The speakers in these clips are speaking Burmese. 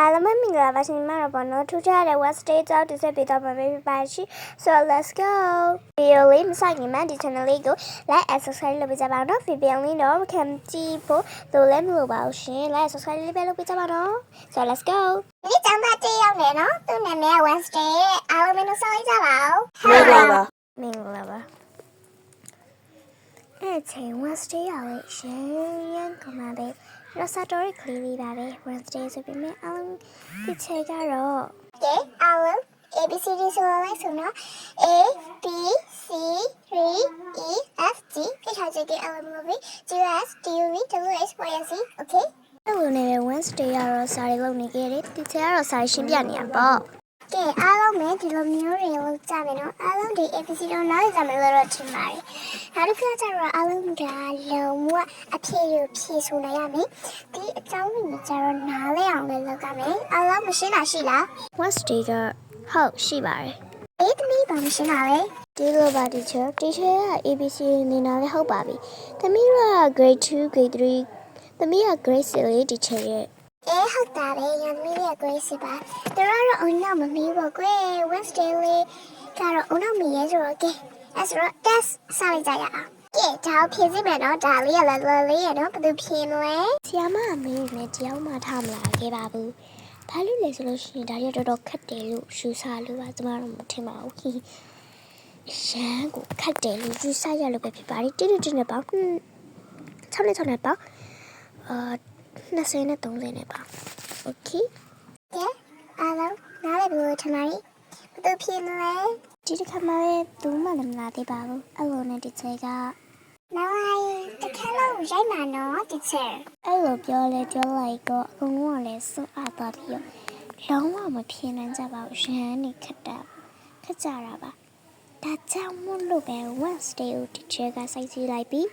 အားလုံးပဲမင်္ဂလာပါရှင်ဒီမှာတော့ပေါ့နော်ထူးခြားတဲ့ West Day ကြောက်တစ်ဆက်ပေးတော့မှာပဲဖြစ်ပါရှိ so let's go video လေးမဆိုင်ခင်မှာဒီ channel လေးကို like and subscribe လုပ်ပေးကြပါဦးနော် video လေးတော့ခံကြည့်ဖို့လိုလည်းမလိုပါဘူးရှင် like and subscribe လေးပဲလုပ်ပေးကြပါနော် so let's go ဒီကျောင်းသားတေးရောက်နေနော်သူနာမည် West Day အားလုံးမင်းတို့ဆောင်လိုက်ကြပါဦးမင်္ဂလာပါမင်္ဂလာပါအဲ့ချိန် Wednesday ရလေရှင်ရန်ကမှာပဲ ရစတော်ရီကလေးလေးပါပဲ Wednesday ဆိုပေမဲ့အလုံးဒီချိန်ကတော့ကဲအလုံး ABCD ဆိုလိုက်ဆိုတော့ A B C D E F G ပြထားကြတဲ့အလုံးမျိုးပဲ G S T U V W X Y Z Okay အဲ့လိုနဲ့ Wednesday ကတော့စာရေးလုပ်နေခဲ့တယ်ဒီချိန်ကတော့စာရေးရှင်းပြနေရပေါ့ ကဲအားလုံးပဲဒီလိုမျိုးတွေလောက်ကြမယ်နော်အားလုံးဒီ episode တော့နားကြမယ်လို့တော့ထင်ပါတယ်နောက်တစ်ခါကျတော့အားလုံးကလုံးဝအဖြေကိုဖြေဆိုနိုင်ရမယ်ဒီအကြောင်းတွေကျတော့နားလဲအောင်လည်းလုပ်ကြမယ်အားလုံးမရှင်းတာရှိလား Wednesday ကဟုတ်ရှိပါတယ်အေးတမီးဘာမရှင်းတာလဲဒီလိုပါ teacher teacher က ABC နေနာလည်းဟုတ်ပါပြီတမီးက grade 2 grade 3တမီးက grade 6လေး teacher ရဲ့ အေးဟုတ်တာပဲရန်မီးရဲ့ grade 6ပါသူတို့ကတော့အုံနောက်မမီးဘူးကွယ် Wednesday လေးကတော့အုံနောက်မီးရဲ့ဆိုတော့ကဲအဲ့ဆိုတော့ test စလိုက်ကြရအောင်ကဲဒါကိုဖြည့်စီမယ်နော်ဒါလေးရလဲလဲလေးရနော်ဘယ်သူဖြည့်မလဲဆီယမအမေနဲ့တရားမှထားမလာခဲ့ပါဘူးဘာလို့လဲဆိုလို့ရှိရင်ဒါရတော်တော်ခက်တယ်လို့ရှူစားလို့ပါကျမတို့မထင်ပါဘူးခီရန်ကိုခက်တယ်လို့ရှူစားရလို့ပဲဖြစ်ပါတယ်တင်းတင်းနဲ့ပေါ့6နဲ့6နဲ့ပေါ့အာ 20နဲ့30နဲ့ပေါ့โอเคကဲအားလုံးနားလည်းဘယ်လိုထင်လဲဘယ်သူဖြည့်မလဲဒီတစ်ခါမှလည်းသူမှလည်းမလာသေးပါဘူးအဲ့လိုနဲ့ဒီချက်က နောက်လိုက်တစ်ခါလုံးရိုက်မှာနော်တချယ်အဲ့လိုပြောလဲပြောလိုက်တော့အကုန်လုံးကလည်းစွန့်အားသွားပြီးတော့လုံးဝမဖြေနိုင်ကြပါဘူးရဟန်းနေခက်တာခက်ကြတာပါဒါကြောင့်မို့လို့ပဲ Wednesday ကို teacher ကစိုက်စီလိုက်ပြီး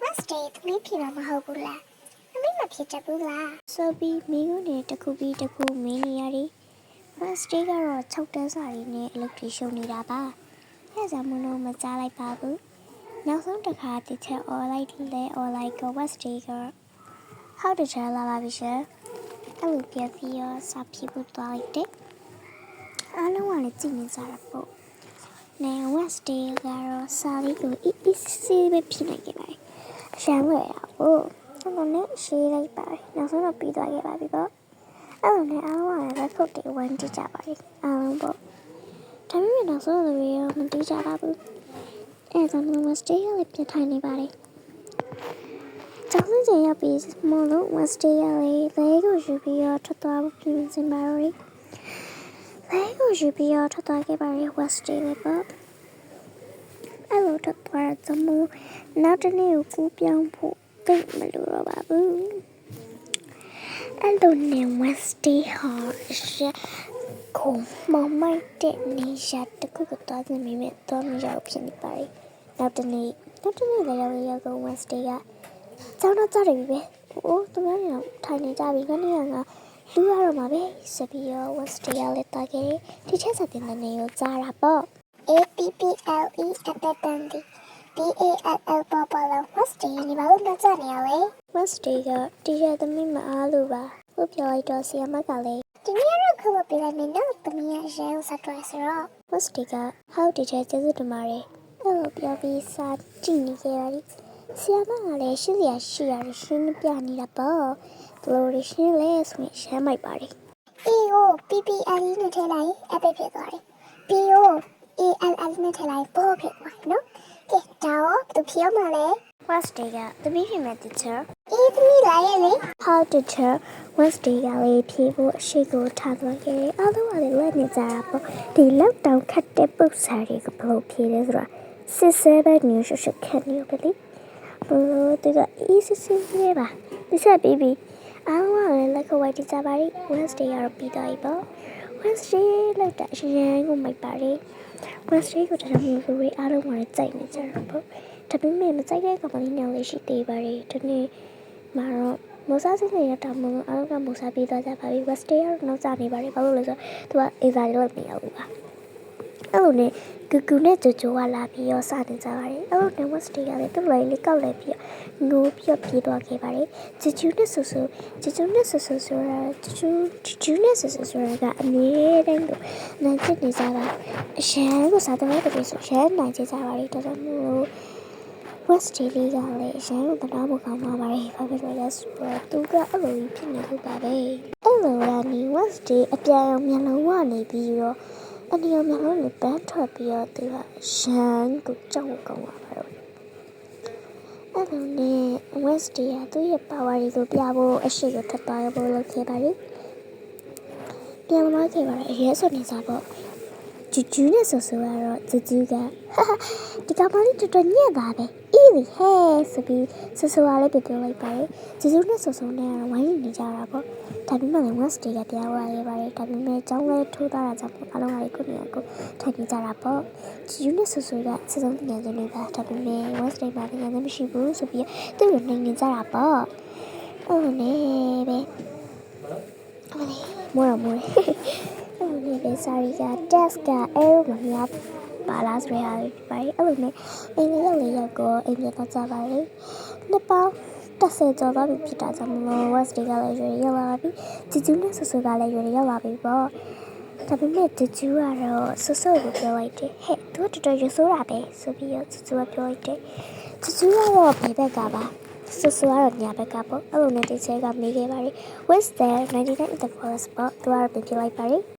Wednesday သမီးဖြေမှာမဟုတ်ဘူးလား သမီးမဖြေတတ်ဘူးလားဆိုပြီးမိကုန်းတွေတစ်ခုပြီးတစ်ခုမင်းနေရတယ် Wednesday ကတော့6တန်းစာရင်းနဲ့အလုပ်တွေရှုံနေတာပါအဲဒါကြောင့်မလို့မကြားလိုက်ပါဘူးနောက်ဆုံးတစ်ခါတစ်ချက် online လဲ online က Wednesday က how to tell လာပါပြီရှင်အဲ့လိုပြပြီးတော့စာဖြည့်ဖို့သွားလိုက်တယ်အားလုံးကလည်းကြည့်နေကြတာပေါ့နဲ Wednesday ကတော့စာလေးကို EEC ပဲဖြည့်နိုင်ခဲ့ပါတယ်အရှမ်းဝယ်ရပေါ့ အဲ့လိုနဲ့ရှင်းလိုက်ပါတယ်နောက်ဆုံးတော့ပြီးသွားခဲ့ပါပြီပေါ့အဲ့လိုနဲ့အားလုံးကလည်း report တွေဝင်ကြည့်ကြပါတယ်အားလုံးပေါ့ဒါပေမဲ့နောက်ဆုံးလူတွေရောမတီးကြပါဘူးအဲဒါမျိုး Wednesday ရလည်းပြထိုင်နေပါတယ်။ကျောင်းစင်ရောက်ပြီးမလို့ Wednesday ရလည်းလဲကိုယူပြီးတော့ထွက်သွားဖို့ပြင်ဆင်ပါတော့တယ်။လဲကိုယူပြီးတော့ထွက်သွားခဲ့ပါရဲ့ Wednesday လည်းပေါ့။အဲ့လိုထွက်သွားတဲ့မို့နောက်တစ်နေ့ကိုကူးပြောင်းဖို့ တိတ်မလိုတော့ပါဘူး။အဲ့လိုနဲ့ Wednesday ဟာရှက်ကိုမမိုက်တဲ့နေရာတစ်ခုကိုသွားနေမိမဲ့တော့မရောက်ဖြစ်နေပါလေနောက်တစ်နေ့နောက်တစ်နေ့လည်းရောက်ရောက်ကို Wednesday ကကျောင်းတော့ကြတယ်ပြီပဲအိုးသူများတွေကထိုင်နေကြပြီခဏကလူရတော့မှာပဲဆက်ပြီးတော့ Wednesday ကလည်းတာခဲ့တယ်ဒီချက်စာတင်တဲ့နေကိုကြားတာပေါ့ A P P L E အတက်တန်ဒီ B A L L နေပါလို့တော့ကြနေရလေ Wednesday ကတရားသမီးမအားလို့ပါဟုတ်ပြောလိုက်တော့ဆီယမကလည်းဒီနေ့တော့ခဝပြလိုက်မယ်နော်တမီးရဲ့ရဲဥစားတွေ့ဆိုတော့ Westy က how did you ကျေးဇူးတင်ပါတယ်အဲ့လိုပြောပြီးစာကြည့်နေကြရတယ်ဆီယမကလည်းရှင်းစရာရှိရတယ်ရှင်းပြနေတာပေါ့ဘလို့ရရှင်းလဲဆိုရင်ရှမ်းမိုက်ပါတယ် EO PPL နဲ့ထည့်လိုက်အပိတ်ဖြစ်သွားတယ် PO ALL နဲ့ထည့်လိုက်ပေါ်ဖြစ်သွားတယ်နော်ကဲတော့သူပြောမှလဲ Wednesday ကတပည့်ဖြစ်မဲ့ teacher အေးသမီးလာရဲ့လေ How teacher Wednesday ကလေးဖြေဖို့အရှိကိုထားသွားခဲ့တယ်အားလုံးကလည်းလက်နေကြတာပေါ့ဒီလောက်တောင်ခတ်တဲ့ပုတ်စာတွေကိုဘလို့ဖြေလဲဆိုတာစစ်စဲပဲ news ရှုခက်နေပဲလေဘလို့သူက easy easy ပါဒီဆက်ပြီးပြီအားလုံးကလည်းလက်ခဝိုက်ကြပါလိ Wednesday ကတော့ပြီးသွားပြီပေါ့ Wednesday လောက်တာအရင်ကမိုက်ပါလေ Wednesday ကိုတရမျိုးလူတွေအားလုံးကလည်းကြိုက်နေကြတာပေါ့ဒါပေမဲ့မကြိုက်တဲ့ကောင်မလေးညောင်လေးရှိသေးပါတယ်ဒီနေ့မှာတော့မဆားစနေရတာမလို့အားလုံးကမဆားပြီးသွားကြပါပြီ Wednesday ကတော့နောက်ကျနေပါတယ်ဘာလို့လဲဆိုတော့သူက exam လောက်မရဘူးပါ အဲ့လိုနဲ့ဂူဂူနဲ့ဂျိုဂျိုကလာပြီးတော့စနေကြပါတယ်အဲ့လိုနဲ့ Wednesday ကလည်းသူ့လိုင်းလေးကောက်လိုက်ပြီးတော့ငိုပြီးတော့ပြေးသွားခဲ့ပါတယ်ဂျီဂျူနဲ့ဆူဆူဂျီဂျူနဲ့ဆူဆူဆိုတာဂျီဂျူဂျီဂျူနဲ့ဆူဆူဆိုတာကအမြဲတမ်းကိုနိုင်ဖြစ်နေကြတာအရန်ကိုစားတဲ့တကယ်ဆိုရန်နိုင်ကြကြပါတယ်တော်တော်မျိုး West Daily ကလည်းအရန်ကိုတရားမကောင်းပါပါလေဘာဖြစ်လို့လဲဆိုတော့သူကအဲ့လိုကြီးဖြစ်နေလို့ပါပဲအဲ့လိုကနေ West Day အပြန်အောင်မျက်လုံးဝနေပြီးတော့ အနီရောင်မျက်လုံးနဲ့ပန်းထွက်ပြီးတော့သူကရန်ကိုကြောက်ကောင်းပါပါတော့အဲ့လိုနဲ့ West Day ကသူ့ရဲ့ power တွေကိုပြဖို့အရှိကိုထပ်သွားဖို့လုပ်ခဲ့ပါလေပြန်မလာခဲ့ပါလေအရေးဆိုနေစားပေါ့ ဂျူဂျူနဲ့ဆိုဆိုကတော့ဂျူဂျူကဟာဟာဒီကောင်မလေးတော်တော်ညံ့ပါပဲအေးလေဟဲဆိုပြီးဆိုဆိုကလည်းပြပြောလိုက်ပါတယ်ဂျူဂျူနဲ့ဆိုဆိုနဲ့ကတော့ဝိုင်းနေကြတာပေါ့ဒါပေမဲ့လည်း Wednesday ကပြောင်းလာခဲ့ပါတယ်ဒါပေမဲ့ကျောင်းလဲထိုးသွားတာကြောင့်အလုံးလိုက်ကိုနေရာကိုထိုင်နေကြတာပေါ့ဂျူဂျူနဲ့ဆိုဆိုကစစုံတင်နေနေပါဒါပေမဲ့ Wednesday မှာတင်နေမရှိဘူးဆိုပြီးသူ့ကိုနေနေကြတာပေါ့အဲ့လိုနဲ့ပဲအမလေးမောရမောရ အဲ့လိုနဲ့ပဲစာရီက desk က arrow မများပါလားဆိုရရတယ်ပါအဲ့လိုနဲ့အင်္ဂလိပ်လေးရောက်ကိုအင်္ဂလိပ်တော့ကြပါလေနှစ်ပေါင်းတစ်ဆယ်ကျော်သွားပြီဖြစ်တာကြောင့်မလို့ West တွေကလည်းရွေရောက်လာပြီဂျီဂျူးနဲ့ဆူဆူကလည်းရွေရောက်လာပြီပေါ့ဒါပေမဲ့ဂျီဂျူးကတော့ဆူဆူကိုပြောလိုက်တယ်ဟဲ့သူကတော်တော်ရဆိုးတာပဲဆိုပြီးတော့ဂျီဂျူးကပြောလိုက်တယ်ဂျီဂျူးကတော့ဘယ်ဘက်ကပါဆူဆူကတော့ညာဘက်ကပေါ့အဲ့လိုနဲ့ဒီချဲကမေးခဲ့ပါတယ် What's there 99 in the forest ပေါ့သူကတော့ပြန်ပြောလိုက်ပါတယ်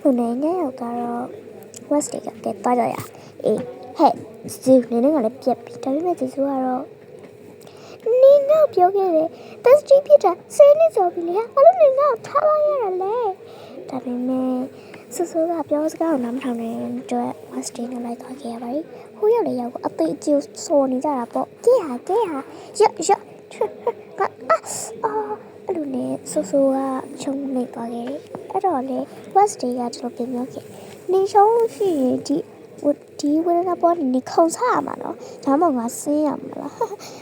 သူနေညရောက်တော့ West ကကဲသွားကြရအေးဟဲ့ဇူနေနေကလည်းပြက်ပြီဒါပေမဲ့ဇူကတော့နင်းငါ့ကိုပြောခဲ့တယ်တက်စတီဖြစ်တာဆင်းနေစော်ပြီလေဘာလို့နင်းငါ့ကိုထားလိုက်ရတာလဲဒါပေမဲ့ဆူဆူကပြောစကားကိုနားမထောင်တဲ့အတွက် West နဲ့လိုက်သွားခဲ့ရပါတယ်ဟိုရောက်လေရောက်ကိုအသေးအကျိုးစော်နေကြတာပေါ့ကဲဟာကဲဟာရော့ရော့ကအာအော်အဲ့လိုနဲ့ဆူဆူကချုံနေသွားခဲ့တယ် အဲ့တော့လေ West ကဒီလိုပြန်ပြောခဲ့နေရှုံးလို့ရှိရင်ဒီဝဒီဝရကပေါ်နေခုံချရမှာနော်ဒါမှမဟုတ်ငါဆင်းရမှာလား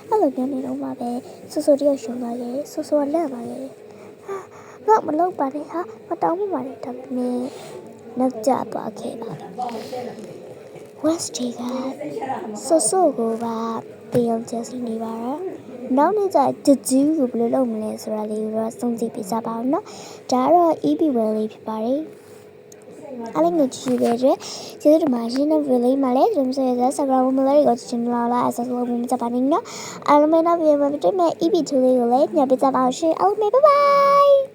အဲ့လိုပြောနေတော့မှပဲဆူဆူတယောက်ရှုံးသွားရဲ့ဆူဆူကလက်ပါရဲ့ဟာငါမလုပ်ပါနဲ့ဟာမတောင်းပါနဲ့ဒါပေမဲ့နောက်ကျသွားခဲ့ပါပြီ West ကဆူဆူကိုပါတရားချစီနေပါတော့ နောက်နေ့ကျဂျဂျူးကိုဘယ်လိုလုပ်မလဲဆိုတာလေးကိုတော့စုံစမ်းပြကြပါအောင်နော်ဒါကတော့ EB well လေးဖြစ်ပါတယ်အားလုံးကိုကြည့်ရတဲ့ကျေးဇူးတင်ပါတယ်နောက်ဗီဒီယိုမှာလည်းဒီလိုမျိုးဆက် Subscribe မလုပ်ရတော့ချင်လာလာဆက်လို့မကြပါနဲ့နော်အားလုံးပဲနောက်ဗီဒီယိုမှာတွေ့မယ် EP2 လေးကိုလည်းညပြကြပါအောင်ရှင်အားလုံးပဲ bye bye